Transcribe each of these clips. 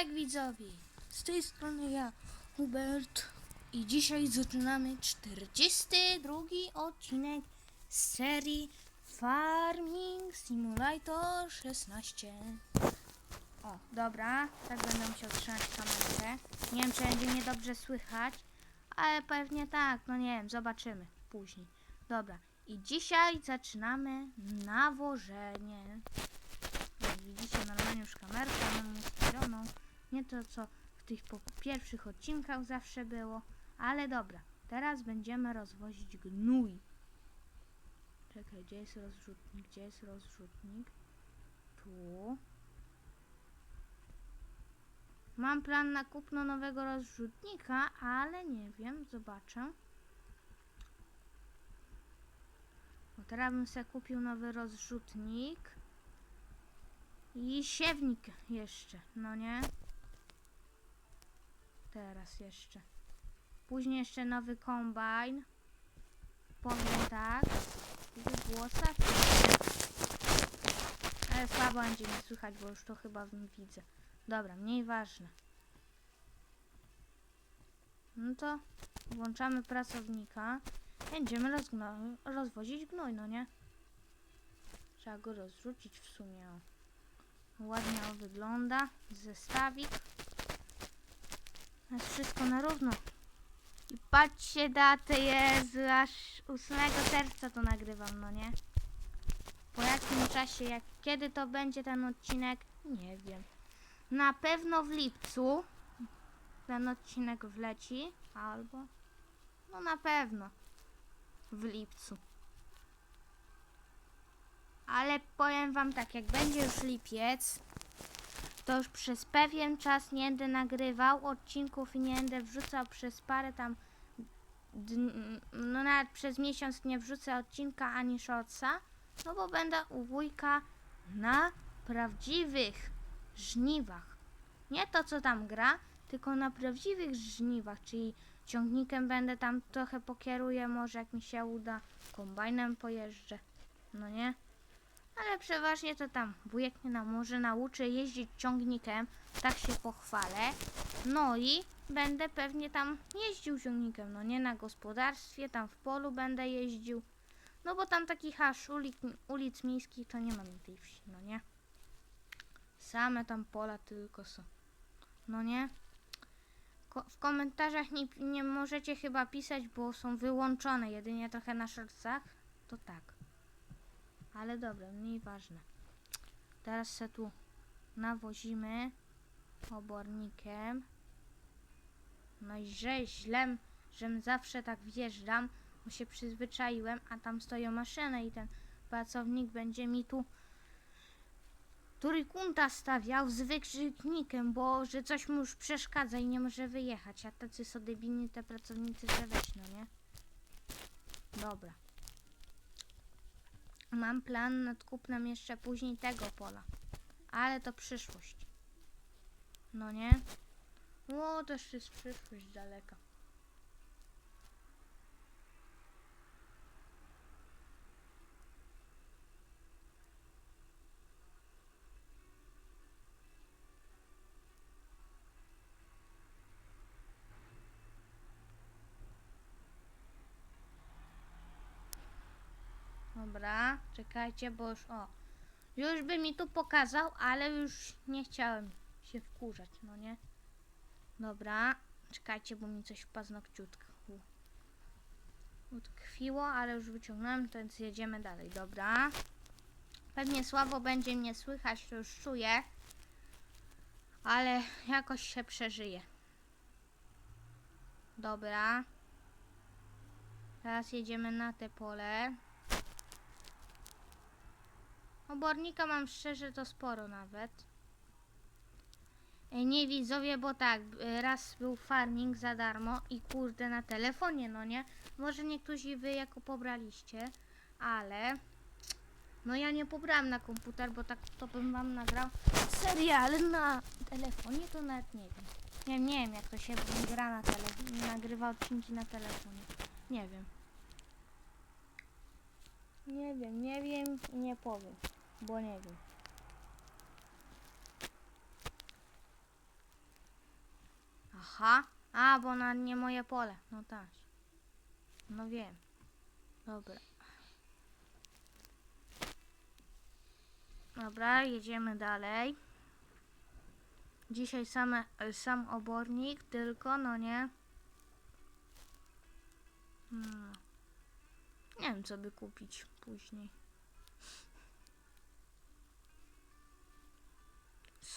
Cześć widzowie! Z tej strony ja, Hubert i dzisiaj zaczynamy 42 odcinek z serii Farming Simulator 16. O, dobra, tak będę musiał trzymać kamerę. Nie wiem, czy będzie mnie dobrze słychać, ale pewnie tak, no nie wiem, zobaczymy później. Dobra, i dzisiaj zaczynamy nawożenie. Widzicie, normalnie już kamerkę mam ustawioną. Nie to, co w tych pierwszych odcinkach zawsze było. Ale dobra, teraz będziemy rozwozić gnój. Czekaj, gdzie jest rozrzutnik? Gdzie jest rozrzutnik? Tu. Mam plan na kupno nowego rozrzutnika, ale nie wiem, zobaczę. Bo teraz bym sobie kupił nowy rozrzutnik. I siewnik jeszcze, no nie? Teraz jeszcze. Później jeszcze nowy kombajn. Powiem tak. Sakie. Ale słabo będzie mnie słychać, bo już to chyba widzę. Dobra, mniej ważne. No to włączamy pracownika. Będziemy rozgno- rozwozić gnój, no nie? Trzeba go rozrzucić w sumie. Ładnie on wygląda. Zestawik. Jest wszystko na równo. I patrzcie datę, Jezu, aż 8 czerwca to nagrywam, no nie? Po jakim czasie, jak kiedy to będzie ten odcinek, nie wiem. Na pewno w lipcu ten odcinek wleci, albo no na pewno w lipcu. Ale powiem wam tak, jak będzie już lipiec, to już przez pewien czas nie będę nagrywał odcinków i nie będę wrzucał przez parę tam no nawet przez miesiąc nie wrzucę odcinka ani shortsa, no bo będę u wujka na prawdziwych żniwach. Nie to, co tam gra, tylko na prawdziwych żniwach, czyli ciągnikiem będę tam trochę pokieruję, może jak mi się uda, kombajnem pojeżdżę, no nie? Ale przeważnie to tam wujek mnie na może nauczy jeździć ciągnikiem, tak się pochwalę. No i będę pewnie tam jeździł ciągnikiem, no nie na gospodarstwie, tam w polu będę jeździł. No bo tam takich aż ulic, ulic miejskich to nie ma na tej wsi, no nie? Same tam pola tylko są. No nie? Ko- w komentarzach nie, nie możecie chyba pisać, bo są wyłączone jedynie trochę na shortsach. To tak. Ale dobra, mniej ważne. Teraz se tu nawozimy obornikiem. No i że źle, żem zawsze tak wjeżdżam, bo się przyzwyczaiłem, a tam stoją maszyny i ten pracownik będzie mi tu trójkąta stawiał z wykrzyknikiem, bo że coś mu już przeszkadza i nie może wyjechać, a tacy są debilni te pracownicy, że weź, no nie? Dobra. Mam plan nad kupnem jeszcze później tego pola. Ale to przyszłość. No nie? O, to jeszcze jest przyszłość daleka. Dobra, czekajcie, bo już o. Już by mi tu pokazał, ale już nie chciałem się wkurzać, no nie? Dobra, czekajcie, bo mi coś w paznokciutku utkwiło, ale już wyciągnąłem, więc jedziemy dalej, dobra. Pewnie słabo będzie mnie słychać, to już czuję, ale jakoś się przeżyje. Dobra. Teraz jedziemy na te pole. Obornika mam szczerze to sporo nawet. Ej, nie widzowie, bo tak, raz był farming za darmo i kurde na telefonie, no nie? Może niektórzy wy jako pobraliście, ale no ja nie pobrałem na komputer, bo tak to bym wam nagrał serię, ale na telefonie to nawet nie wiem. Nie, nie wiem jak to się gra na telefonie, nagrywa odcinki na telefonie. Nie wiem. Nie wiem, nie wiem i nie powiem, bo nie wiem. Aha. A, bo na nie moje pole. No tak. No wiem. Dobra. Dobra, jedziemy dalej. Dzisiaj same, sam obornik, tylko no nie. Hmm. Nie wiem, co by kupić później.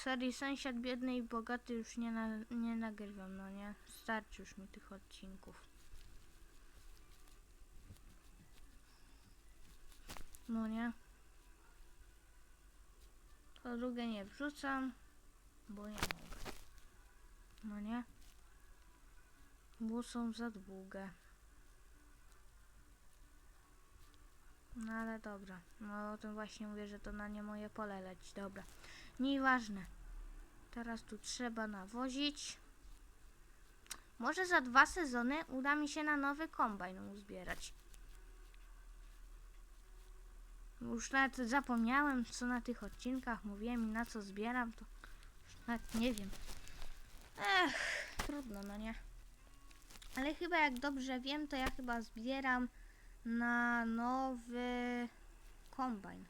Serii Sąsiad Biedny i Bogaty już nie, na, nie nagrywam, no nie? Starczy już mi tych odcinków. No nie? To drugie nie wrzucam, bo nie mogę. No nie? Bo są za długie. No ale dobra. No o tym właśnie mówię, że to na nie moje pole leci. Dobra. Nieważne. Teraz tu trzeba nawozić. Może za dwa sezony uda mi się na nowy kombajn uzbierać. Już nawet zapomniałem, co na tych odcinkach mówiłem i na co zbieram, to nawet nie wiem. Ech, trudno, no nie. Ale chyba jak dobrze wiem, to ja chyba zbieram na nowy kombajn.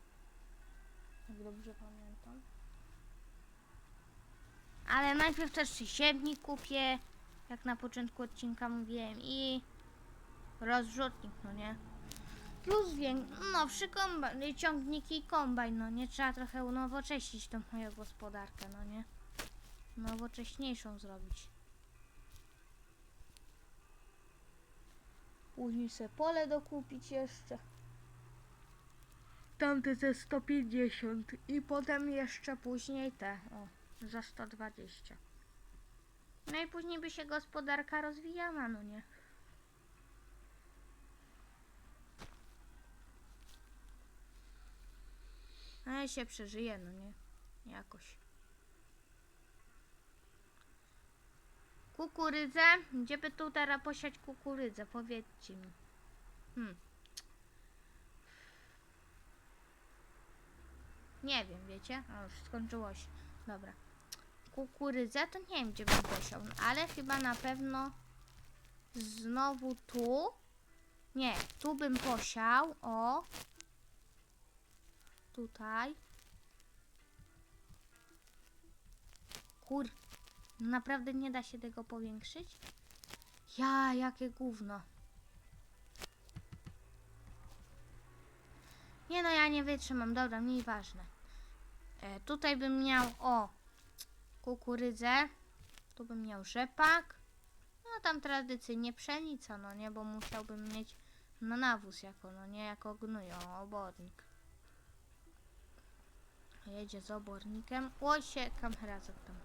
Jak dobrze pamiętam. Ale najpierw też siewnik kupię, jak na początku odcinka mówiłem, i rozrzutnik, no nie? Plus wię- nowszy kombajn, ciągniki i kombajn, no nie? Trzeba trochę unowocześnić tą moją gospodarkę, no nie? Nowocześniejszą zrobić. Później se pole dokupić jeszcze. Tamte ze 150 i potem jeszcze później te, o, za 120. No i później by się gospodarka rozwijała, no nie? Ale się przeżyje, no nie? Jakoś. Kukurydzę? Gdzie by tu teraz posiać kukurydzę? Powiedzcie mi. Hmm. Nie wiem, wiecie? O, już skończyło się. Dobra. Kukurydzę to nie wiem, gdzie bym posiał, no, ale chyba na pewno znowu tu. Nie, tu bym posiał. O. Tutaj. Kur... Naprawdę nie da się tego powiększyć? Ja, jakie gówno. Nie no, ja nie wytrzymam. Dobra, mniej ważne. E, tutaj bym miał, o, kukurydzę. Tu bym miał rzepak. No tam tradycyjnie pszenica, no nie, bo musiałbym mieć no nawóz jako, no nie, jako gnój, o, obornik. Jedzie z obornikiem. Oj się, kamera co tam.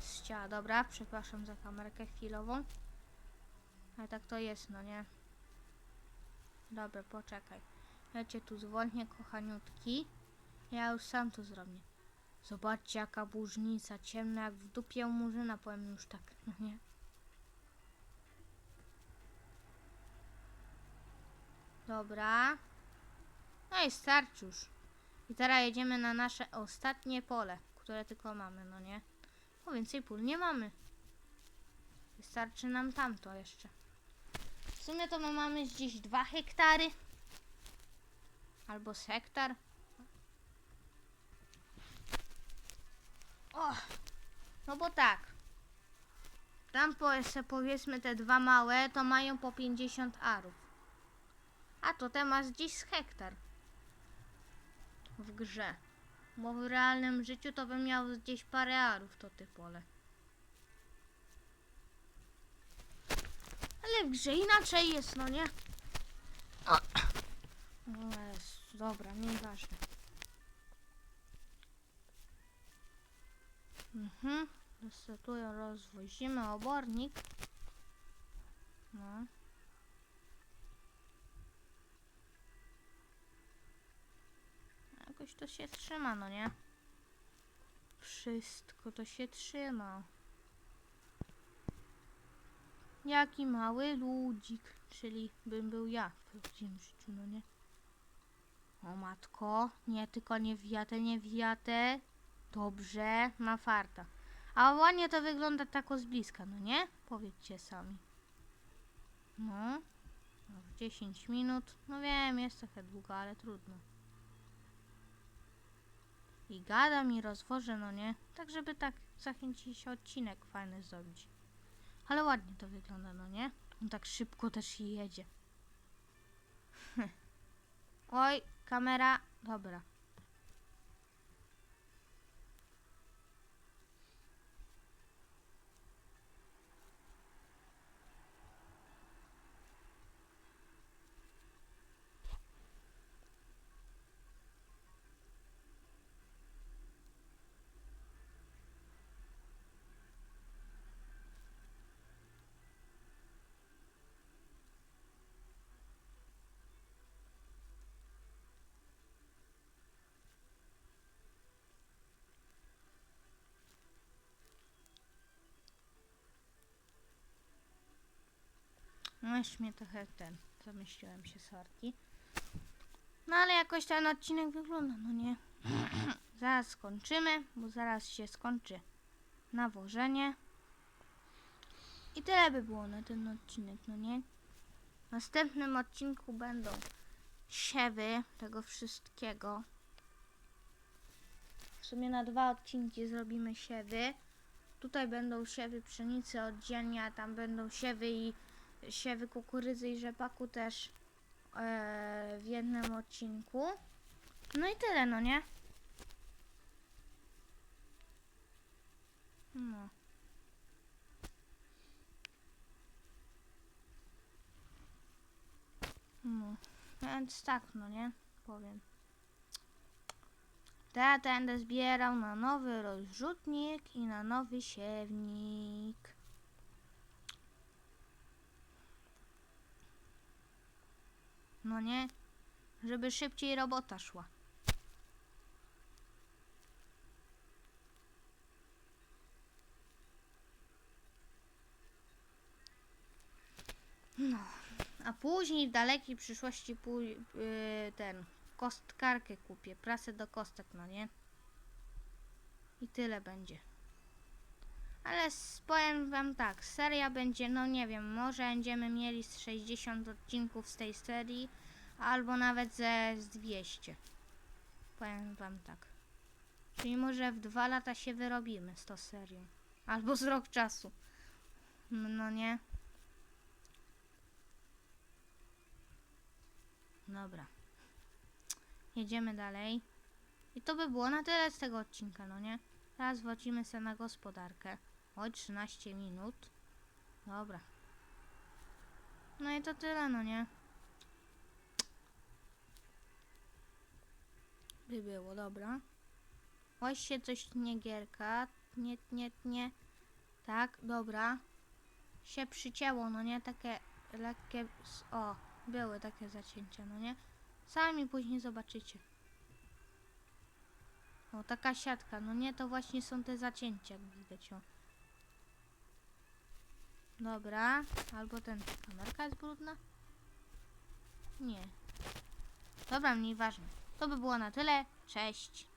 Ściała, dobra, przepraszam za kamerkę chwilową. Ale tak to jest, no nie. Dobra, poczekaj. Ja cię tu zwolnię, kochaniutki. Ja już sam to zrobię. Zobaczcie, jaka burznica, ciemna jak w dupie murzyna, powiem już tak, no nie. Dobra. No i starczy już. I teraz jedziemy na nasze ostatnie pole, które tylko mamy, no nie? Bo więcej pól nie mamy. Wystarczy nam tamto jeszcze. W sumie to my mamy gdzieś 2 hektary. Albo z hektar. O! No bo tak. Tam po, se powiedzmy te dwa małe to mają po 50 arów. A to te masz gdzieś z hektar. W grze. Bo w realnym życiu to bym miał gdzieś parę arów to ty pole. Ale w grze inaczej jest, no nie? O. No jest, dobra, nieważne. Mhm. Resetuję, rozwozimy obornik. No. Jakoś to się trzyma, no nie? Wszystko to się trzyma. Jaki mały ludzik, czyli bym był ja w prawdziwym życiu, no nie? O matko, nie, tylko nie wiatę, nie wiatę. Dobrze, ma farta. A ładnie to wygląda tako z bliska, no nie? Powiedzcie sami. No. no w 10 minut. No wiem, jest trochę długo, ale trudno. I gadam i rozwożę, no nie? Tak, żeby tak zachęcić odcinek fajny zrobić. Ale ładnie to wygląda, no nie? On tak szybko też jedzie. Oj, kamera. Dobra. Już mnie trochę ten, zamyśliłem się sorki. No ale jakoś ten odcinek wygląda, no nie? zaraz skończymy, bo zaraz się skończy nawożenie. I tyle by było na ten odcinek, no nie? W następnym odcinku będą siewy tego wszystkiego. W sumie na dwa odcinki zrobimy siewy. Tutaj będą siewy pszenicy oddzielnie, a tam będą siewy i siewy kukurydzy i rzepaku też e, w jednym odcinku. No i tyle, no nie? No. No. Więc tak, no nie? Powiem. Teraz będę zbierał na nowy rozrzutnik i na nowy siewnik. No nie? Żeby szybciej robota szła. No. A później w dalekiej przyszłości pój- yy, ten kostkarkę kupię, prasę do kostek, no nie? I tyle będzie. Ale powiem wam tak, seria będzie, no nie wiem, może będziemy mieli z 60 odcinków z tej serii, albo nawet ze z 200. Powiem wam tak. Czyli może w dwa lata się wyrobimy z tą serią. Albo z rok czasu. No nie? Dobra. Jedziemy dalej. I to by było na tyle z tego odcinka, no nie? Teraz wrócimy sobie na gospodarkę. Oj, 13 minut. Dobra. No i to tyle, no nie? By było, dobra. Się coś nie gierka. Nie, nie, nie. Tak, dobra. Się przycięło, no nie? Takie lekkie... O, były takie zacięcia, no nie? Sami później zobaczycie. O, taka siatka. No nie, to właśnie są te zacięcia, jak widać. O. Dobra. Albo ten... Kamerka jest brudna? Nie. Dobra, mniej ważne. To by było na tyle. Cześć.